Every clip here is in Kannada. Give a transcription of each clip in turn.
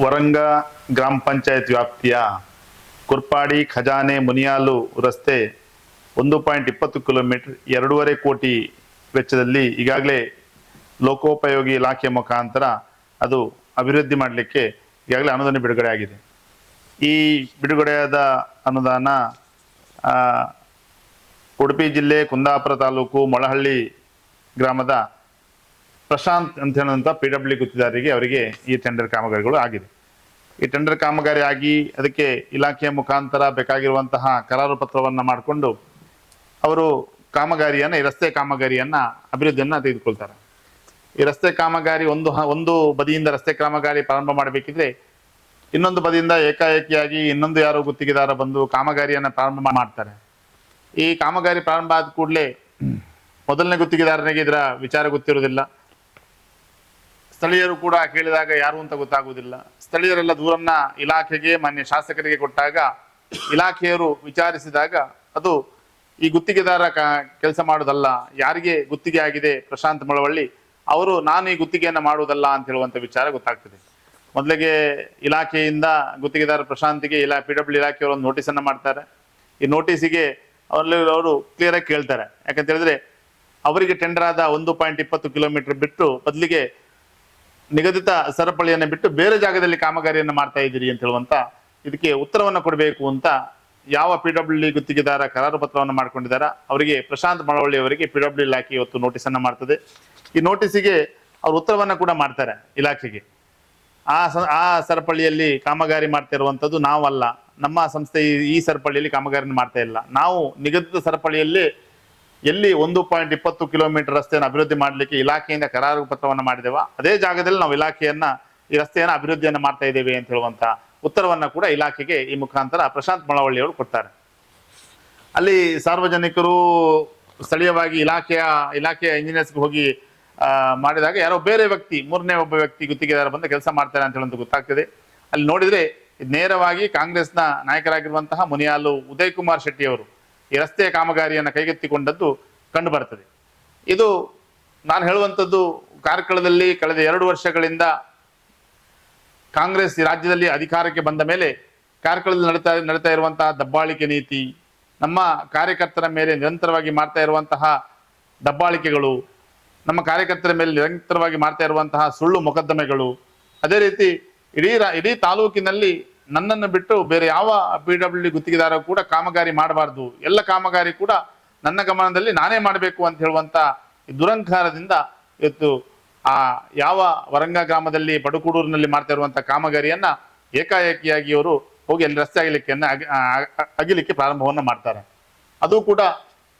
ವರಂಗ ಗ್ರಾಮ ಪಂಚಾಯತ್ ವ್ಯಾಪ್ತಿಯ ಕುರ್ಪಾಡಿ, ಖಜಾನೆ, ಮುನಿಯಾಲು ರಸ್ತೆ ಒಂದು ಪಾಯಿಂಟ್ ಇಪ್ಪತ್ತು ಕಿಲೋಮೀಟರ್ ಎರಡೂವರೆ ಕೋಟಿ ವೆಚ್ಚದಲ್ಲಿ ಈಗಾಗಲೇ ಲೋಕೋಪಯೋಗಿ ಇಲಾಖೆ ಮುಖಾಂತರ ಅದು ಅಭಿವೃದ್ಧಿ ಮಾಡಲಿಕ್ಕೆ ಈಗಾಗಲೇ ಅನುದಾನ ಬಿಡುಗಡೆ ಆಗಿದೆ. ಈ ಬಿಡುಗಡೆಯಾದ ಅನುದಾನ ಉಡುಪಿ ಜಿಲ್ಲೆ ಕುಂದಾಪುರ ತಾಲೂಕು ಮೊಳಹಳ್ಳಿ ಗ್ರಾಮದ ಪ್ರಶಾಂತ್ ಅಂತ ಹೇಳುವಂಥ ಪಿ ಡಬ್ಲ್ಯೂ ಗುತ್ತಿದಾರರಿಗೆ ಅವರಿಗೆ ಈ ಟೆಂಡರ್ ಕಾಮಗಾರಿಗಳು ಆಗಿದೆ. ಈ ಟೆಂಡರ್ ಕಾಮಗಾರಿ ಆಗಿ ಅದಕ್ಕೆ ಇಲಾಖೆಯ ಮುಖಾಂತರ ಬೇಕಾಗಿರುವಂತಹ ಕರಾರು ಪತ್ರವನ್ನು ಮಾಡಿಕೊಂಡು ಅವರು ಕಾಮಗಾರಿಯನ್ನು ಈ ರಸ್ತೆ ಕಾಮಗಾರಿಯನ್ನು ಅಭಿವೃದ್ಧಿಯನ್ನು ತೆಗೆದುಕೊಳ್ತಾರೆ. ಈ ರಸ್ತೆ ಕಾಮಗಾರಿ ಒಂದು ಒಂದು ಬದಿಯಿಂದ ರಸ್ತೆ ಕಾಮಗಾರಿ ಪ್ರಾರಂಭ ಮಾಡಬೇಕಿದ್ರೆ ಇನ್ನೊಂದು ಬದಿಯಿಂದ ಏಕಾಏಕಿಯಾಗಿ ಇನ್ನೊಂದು ಯಾರೋ ಗುತ್ತಿಗೆದಾರ ಬಂದು ಕಾಮಗಾರಿಯನ್ನು ಪ್ರಾರಂಭ ಮಾಡ್ತಾರೆ. ಈ ಕಾಮಗಾರಿ ಪ್ರಾರಂಭ ಆದ ಕೂಡಲೇ ಮೊದಲನೇ ಗುತ್ತಿಗೆದಾರನಿಗೆ ಇದರ ವಿಚಾರ ಗೊತ್ತಿರುವುದಿಲ್ಲ. ಸ್ಥಳೀಯರು ಕೂಡ ಕೇಳಿದಾಗ ಯಾರು ಅಂತ ಗೊತ್ತಾಗುವುದಿಲ್ಲ. ಸ್ಥಳೀಯರೆಲ್ಲ ದೂರನ್ನ ಇಲಾಖೆಗೆ, ಮಾನ್ಯ ಶಾಸಕರಿಗೆ ಕೊಟ್ಟಾಗ ಇಲಾಖೆಯರು ವಿಚಾರಿಸಿದಾಗ ಅದು ಈ ಗುತ್ತಿಗೆದಾರ ಕೆಲಸ ಮಾಡುವುದಲ್ಲ ಯಾರಿಗೆ ಗುತ್ತಿಗೆ ಆಗಿದೆ ಪ್ರಶಾಂತ್ ಮಳವಳ್ಳಿ, ಅವರು ನಾನು ಈ ಗುತ್ತಿಗೆಯನ್ನು ಮಾಡುವುದಲ್ಲ ಅಂತ ಹೇಳುವಂತ ವಿಚಾರ ಗೊತ್ತಾಗ್ತದೆ. ಮೊದಲಿಗೆ ಇಲಾಖೆಯಿಂದ ಗುತ್ತಿಗೆದಾರ ಪ್ರಶಾಂತಿಗೆ ಇಲಾ, ಪಿ ಡಬ್ಲ್ಯೂ ಇಲಾಖೆಯವರು ಒಂದು ನೋಟಿಸನ್ನು ಮಾಡ್ತಾರೆ. ಈ ನೋಟಿಸಿಗೆ ಅವರು ಕ್ಲಿಯರ್ ಆಗಿ ಕೇಳ್ತಾರೆ. ಯಾಕಂತ ಹೇಳಿದ್ರೆ ಅವರಿಗೆ ಟೆಂಡರ್ ಆದ ಒಂದು ಪಾಯಿಂಟ್ ಇಪ್ಪತ್ತು ಕಿಲೋಮೀಟರ್ ಬಿಟ್ಟು ಬದಲಿಗೆ ನಿಗದಿತ ಸರಪಳಿಯನ್ನು ಬಿಟ್ಟು ಬೇರೆ ಜಾಗದಲ್ಲಿ ಕಾಮಗಾರಿಯನ್ನು ಮಾಡ್ತಾ ಇದ್ದೀರಿ ಅಂತ ಹೇಳುವಂತ ಇದಕ್ಕೆ ಉತ್ತರವನ್ನು ಕೊಡಬೇಕು ಅಂತ ಯಾವ ಪಿ ಡಬ್ಲ್ಯೂ ಗುತ್ತಿಗೆದಾರ ಕರಾರು ಪತ್ರವನ್ನು ಮಾಡ್ಕೊಂಡಿದ್ದಾರೆ, ಅವರಿಗೆ ಪ್ರಶಾಂತ್ ಮಳವಳ್ಳಿ ಅವರಿಗೆ ಪಿ ಡಬ್ಲ್ಯೂ ಇಲಾಖೆ ಇವತ್ತು ನೋಟಿಸ್ ಅನ್ನು ಮಾಡ್ತದೆ. ಈ ನೋಟಿಸಿಗೆ ಅವ್ರು ಉತ್ತರವನ್ನು ಕೂಡ ಮಾಡ್ತಾರೆ ಇಲಾಖೆಗೆ. ಆ ಆ ಸರಪಳಿಯಲ್ಲಿ ಕಾಮಗಾರಿ ಮಾಡ್ತಾ ಇರುವಂಥದ್ದು ನಾವಲ್ಲ. ನಮ್ಮ ಸಂಸ್ಥೆ ಈ- ಈ ಸರಪಳಿಯಲ್ಲಿ ಕಾಮಗಾರಿಯನ್ನು ಮಾಡ್ತಾ ಇಲ್ಲ. ನಾವು ನಿಗದಿತ ಸರಪಳಿಯಲ್ಲಿ ಎಲ್ಲಿ ಒಂದು ಪಾಯಿಂಟ್ ಇಪ್ಪತ್ತು ಕಿಲೋಮೀಟರ್ ರಸ್ತೆಯನ್ನು ಅಭಿವೃದ್ಧಿ ಮಾಡಲಿಕ್ಕೆ ಇಲಾಖೆಯಿಂದ ಕರಾರು ಪತ್ರವನ್ನು ಮಾಡಿದೆವ ಅದೇ ಜಾಗದಲ್ಲಿ ನಾವು ಇಲಾಖೆಯನ್ನ ಈ ರಸ್ತೆಯನ್ನು ಅಭಿವೃದ್ಧಿಯನ್ನು ಮಾಡ್ತಾ ಇದ್ದೇವೆ ಅಂತ ಹೇಳುವಂತ ಉತ್ತರವನ್ನ ಕೂಡ ಇಲಾಖೆಗೆ ಈ ಮುಖಾಂತರ ಪ್ರಶಾಂತ್ ಮಳವಳ್ಳಿ ಅವರು ಕೊಡ್ತಾರೆ. ಅಲ್ಲಿ ಸಾರ್ವಜನಿಕರು ಸ್ಥಳೀಯವಾಗಿ ಇಲಾಖೆಯ ಇಲಾಖೆಯ ಇಂಜಿನಿಯರ್ಸ್ಗೆ ಹೋಗಿ ಮಾಡಿದಾಗ ಯಾರೋ ಬೇರೆ ವ್ಯಕ್ತಿ, ಮೂರನೇ ಒಬ್ಬ ವ್ಯಕ್ತಿ ಗುತ್ತಿಗೆದಾರ ಬಂದು ಕೆಲಸ ಮಾಡ್ತಾರೆ ಅಂತ ಹೇಳುವಂತ ಗೊತ್ತಾಗ್ತದೆ. ಅಲ್ಲಿ ನೋಡಿದ್ರೆ ನೇರವಾಗಿ ಕಾಂಗ್ರೆಸ್ನ ನಾಯಕರಾಗಿರುವಂತಹ ಮುನಿಯಾಲು ಉದಯ್ ಕುಮಾರ್ ಶೆಟ್ಟಿ ಅವರು ಈ ರಸ್ತೆಯ ಕಾಮಗಾರಿಯನ್ನು ಕೈಗೆತ್ತಿಕೊಂಡದ್ದು ಕಂಡು ಬರ್ತದೆ. ಇದು ನಾನು ಹೇಳುವಂಥದ್ದು ಕಾರ್ಕಳದಲ್ಲಿ ಕಳೆದ ಎರಡು ವರ್ಷಗಳಿಂದ ಕಾಂಗ್ರೆಸ್ ರಾಜ್ಯದಲ್ಲಿ ಅಧಿಕಾರಕ್ಕೆ ಬಂದ ಮೇಲೆ ಕಾರ್ಕಳದಲ್ಲಿ ನಡೀತಾ ನಡೀತಾ ಇರುವಂತಹ ದಬ್ಬಾಳಿಕೆ ನೀತಿ, ನಮ್ಮ ಕಾರ್ಯಕರ್ತರ ಮೇಲೆ ನಿರಂತರವಾಗಿ ಮಾಡ್ತಾ ಇರುವಂತಹ ದಬ್ಬಾಳಿಕೆಗಳು, ನಮ್ಮ ಕಾರ್ಯಕರ್ತರ ಮೇಲೆ ನಿರಂತರವಾಗಿ ಮಾಡ್ತಾ ಇರುವಂತಹ ಸುಳ್ಳು ಮೊಕದ್ದಮೆಗಳು, ಅದೇ ರೀತಿ ಇಡೀ ರಾ- ಇಡೀ ತಾಲೂಕಿನಲ್ಲಿ ನನ್ನನ್ನು ಬಿಟ್ಟು ಬೇರೆ ಯಾವ ಪಿ ಡಬ್ಲ್ಯೂ ಗುತ್ತಿಗೆದಾರ ಕೂಡ ಕಾಮಗಾರಿ ಮಾಡಬಾರ್ದು. ಎಲ್ಲ ಕಾಮಗಾರಿ ಕೂಡ ನನ್ನ ಗಮನದಲ್ಲಿ ನಾನೇ ಮಾಡಬೇಕು ಅಂತ ಹೇಳುವಂತ ದುರಂಕಾರದಿಂದ ಇವತ್ತು ಆ ಯಾವ ವರಂಗ ಗ್ರಾಮದಲ್ಲಿ ಬಡಕೂಡೂರಿನಲ್ಲಿ ಮಾಡ್ತಾ ಇರುವಂತ ಕಾಮಗಾರಿಯನ್ನ ಏಕಾಏಕಿಯಾಗಿ ಅವರು ಹೋಗಿ ಅಲ್ಲಿ ರಸ್ತೆ ಅಗಲಿಕ್ಕೆ ಅಗಿಲಿಕ್ಕೆ ಪ್ರಾರಂಭವನ್ನ ಮಾಡ್ತಾರೆ. ಅದು ಕೂಡ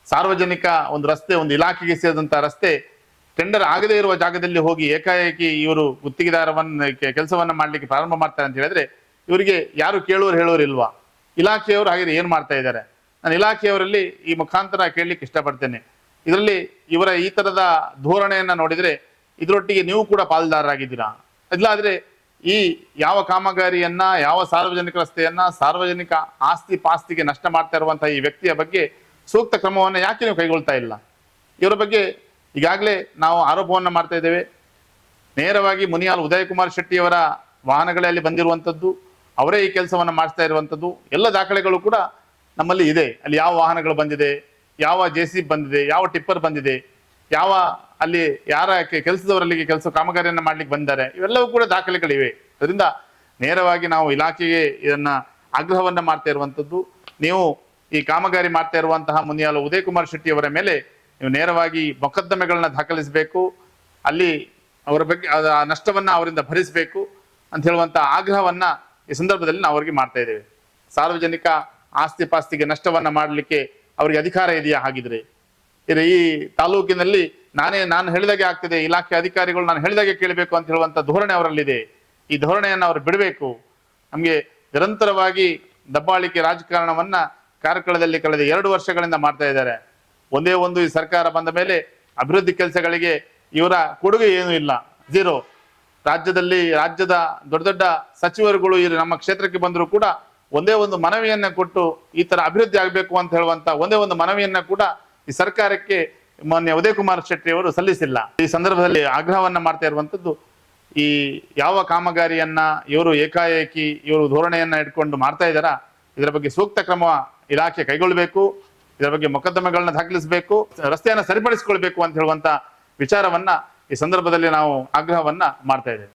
ಸಾರ್ವಜನಿಕ ಒಂದು ರಸ್ತೆ, ಒಂದು ಇಲಾಖೆಗೆ ಸೇರಿದಂತಹ ರಸ್ತೆ ಟೆಂಡರ್ ಆಗದೇ ಇರುವ ಜಾಗದಲ್ಲಿ ಹೋಗಿ ಏಕಾಏಕಿ ಇವರು ಗುತ್ತಿಗೆದಾರವನ್ನ ಕೆಲಸವನ್ನ ಮಾಡ್ಲಿಕ್ಕೆ ಪ್ರಾರಂಭ ಮಾಡ್ತಾರೆ ಅಂತ ಹೇಳಿದ್ರೆ ಇವರಿಗೆ ಯಾರು ಕೇಳುವರು ಹೇಳೋರು ಇಲ್ವಾ? ಇಲಾಖೆಯವರು ಹಾಗೆ ಏನ್ ಮಾಡ್ತಾ ಇದ್ದಾರೆ? ನಾನು ಇಲಾಖೆಯವರಲ್ಲಿ ಈ ಮುಖಾಂತರ ಕೇಳಲಿಕ್ಕೆ ಇಷ್ಟಪಡ್ತೇನೆ. ಇದರಲ್ಲಿ ಇವರ ಈ ತರದ ಧೋರಣೆಯನ್ನ ನೋಡಿದ್ರೆ ಇದರೊಟ್ಟಿಗೆ ನೀವು ಕೂಡ ಪಾಲ್ದಾರರಾಗಿದ್ದೀರಾ? ಇಲ್ಲಾದ್ರೆ ಈ ಯಾವ ಕಾಮಗಾರಿಯನ್ನ, ಯಾವ ಸಾರ್ವಜನಿಕ ರಸ್ತೆಯನ್ನ, ಸಾರ್ವಜನಿಕ ಆಸ್ತಿ ಪಾಸ್ತಿಗೆ ನಷ್ಟ ಮಾಡ್ತಾ ಇರುವಂತಹ ಈ ವ್ಯಕ್ತಿಯ ಬಗ್ಗೆ ಸೂಕ್ತ ಕ್ರಮವನ್ನು ಯಾಕೆ ನೀವು ಕೈಗೊಳ್ತಾ ಇಲ್ಲ? ಇವರ ಬಗ್ಗೆ ಈಗಾಗಲೇ ನಾವು ಆರೋಪವನ್ನ ಮಾಡ್ತಾ ಇದ್ದೇವೆ. ನೇರವಾಗಿ ಮುನಿಯಾಲ್ ಉದಯಕುಮಾರ್ ಶೆಟ್ಟಿಯವರ ವಾಹನಗಳಲ್ಲಿ ಬಂದಿರುವಂಥದ್ದು ಅವರೇ ಈ ಕೆಲಸವನ್ನು ಮಾಡಿಸ್ತಾ ಇರುವಂಥದ್ದು ಎಲ್ಲ ದಾಖಲೆಗಳು ಕೂಡ ನಮ್ಮಲ್ಲಿ ಇದೆ. ಅಲ್ಲಿ ಯಾವ ವಾಹನಗಳು ಬಂದಿದೆ, ಯಾವ ಜೆ ಸಿ ಬಂದಿದೆ, ಯಾವ ಟಿಪ್ಪರ್ ಬಂದಿದೆ, ಯಾವ ಅಲ್ಲಿ ಯಾರ ಕೆಲಸದವರಲ್ಲಿಗೆ ಕೆಲಸ ಕಾಮಗಾರಿಯನ್ನು ಮಾಡ್ಲಿಕ್ಕೆ ಬಂದಿದ್ದಾರೆ. ಇವೆಲ್ಲವೂ ಕೂಡ ದಾಖಲೆಗಳಿವೆ. ಅದರಿಂದ ನೇರವಾಗಿ ನಾವು ಇಲಾಖೆಗೆ ಇದನ್ನ ಆಗ್ರಹವನ್ನ ಮಾಡ್ತಾ ಇರುವಂಥದ್ದು ನೀವು ಈ ಕಾಮಗಾರಿ ಮಾಡ್ತಾ ಇರುವಂತಹ ಮುನಿಯಾಲು ಉದಯ್ ಕುಮಾರ್ ಶೆಟ್ಟಿ ಅವರ ಮೇಲೆ ನೀವು ನೇರವಾಗಿ ಮೊಕದ್ದಮೆಗಳನ್ನ ದಾಖಲಿಸಬೇಕು. ಅಲ್ಲಿ ಅವರ ಬಗ್ಗೆ ನಷ್ಟವನ್ನ ಅವರಿಂದ ಭರಿಸಬೇಕು ಅಂತ ಹೇಳುವಂತಹ ಆಗ್ರಹವನ್ನ ಈ ಸಂದರ್ಭದಲ್ಲಿ ನಾವು ಅವರಿಗೆ ಮಾಡ್ತಾ ಇದ್ದೇವೆ. ಸಾರ್ವಜನಿಕ ಆಸ್ತಿ ಪಾಸ್ತಿಗೆ ನಷ್ಟವನ್ನ ಮಾಡಲಿಕ್ಕೆ ಅವರಿಗೆ ಅಧಿಕಾರ ಇದೆಯಾ ಹಾಗಿದ್ರೆ? ಈ ತಾಲೂಕಿನಲ್ಲಿ ನಾನೇ, ನಾನು ಹೇಳಿದಾಗೆ ಆಗ್ತದೆ, ಇಲಾಖೆ ಅಧಿಕಾರಿಗಳು ನಾನು ಹೇಳಿದಾಗೆ ಕೇಳಬೇಕು ಅಂತ ಹೇಳುವಂತ ಧೋರಣೆ ಅವರಲ್ಲಿದೆ. ಈ ಧೋರಣೆಯನ್ನು ಅವರು ಬಿಡಬೇಕು. ನಮಗೆ ನಿರಂತರವಾಗಿ ದಬ್ಬಾಳಿಕೆ ರಾಜಕಾರಣವನ್ನ ಕಾರ್ಕಳದಲ್ಲಿ ಕಳೆದ ಎರಡು ವರ್ಷಗಳಿಂದ ಮಾಡ್ತಾ ಇದ್ದಾರೆ. ಒಂದೇ ಒಂದು ಈ ಸರ್ಕಾರ ಬಂದ ಮೇಲೆ ಅಭಿವೃದ್ಧಿ ಕೆಲಸಗಳಿಗೆ ಇವರ ಕೊಡುಗೆ ಏನೂ ಇಲ್ಲ. ಝೀರೋ ರಾಜ್ಯದಲ್ಲಿ ರಾಜ್ಯದ ದೊಡ್ಡ ದೊಡ್ಡ ಸಚಿವರುಗಳು ಇಲ್ಲಿ ನಮ್ಮ ಕ್ಷೇತ್ರಕ್ಕೆ ಬಂದರೂ ಕೂಡ ಒಂದೇ ಒಂದು ಮನವಿಯನ್ನ ಕೊಟ್ಟು ಈ ತರ ಅಭಿವೃದ್ಧಿ ಆಗಬೇಕು ಅಂತ ಹೇಳುವಂತ ಒಂದೇ ಒಂದು ಮನವಿಯನ್ನ ಕೂಡ ಈ ಸರ್ಕಾರಕ್ಕೆ ಮೊನ್ನೆ ಉದಯ ಕುಮಾರ್ ಶೆಟ್ಟಿ ಅವರು ಸಲ್ಲಿಸಿಲ್ಲ. ಈ ಸಂದರ್ಭದಲ್ಲಿ ಆಗ್ರಹವನ್ನ ಮಾಡ್ತಾ ಇರುವಂತದ್ದು ಈ ಯಾವ ಕಾಮಗಾರಿಯನ್ನ, ಇವರು ಏಕಾಏಕಿ ಇವರು ಧೋರಣೆಯನ್ನ ಇಟ್ಕೊಂಡು ಮಾಡ್ತಾ ಇದ್ದಾರ, ಇದರ ಬಗ್ಗೆ ಸೂಕ್ತ ಕ್ರಮ ಇಲಾಖೆ ಕೈಗೊಳ್ಳಬೇಕು, ಇದರ ಬಗ್ಗೆ ಮೊಕದ್ದಮೆಗಳನ್ನ ದಾಖಲಿಸಬೇಕು, ರಸ್ತೆಯನ್ನ ಸರಿಪಡಿಸಿಕೊಳ್ಬೇಕು ಅಂತ ಹೇಳುವಂತ ವಿಚಾರವನ್ನ ಈ ಸಂದರ್ಭದಲ್ಲಿ ನಾವು ಆಗ್ರಹವನ್ನ ಮಾಡ್ತಾ ಇದ್ದೇವೆ.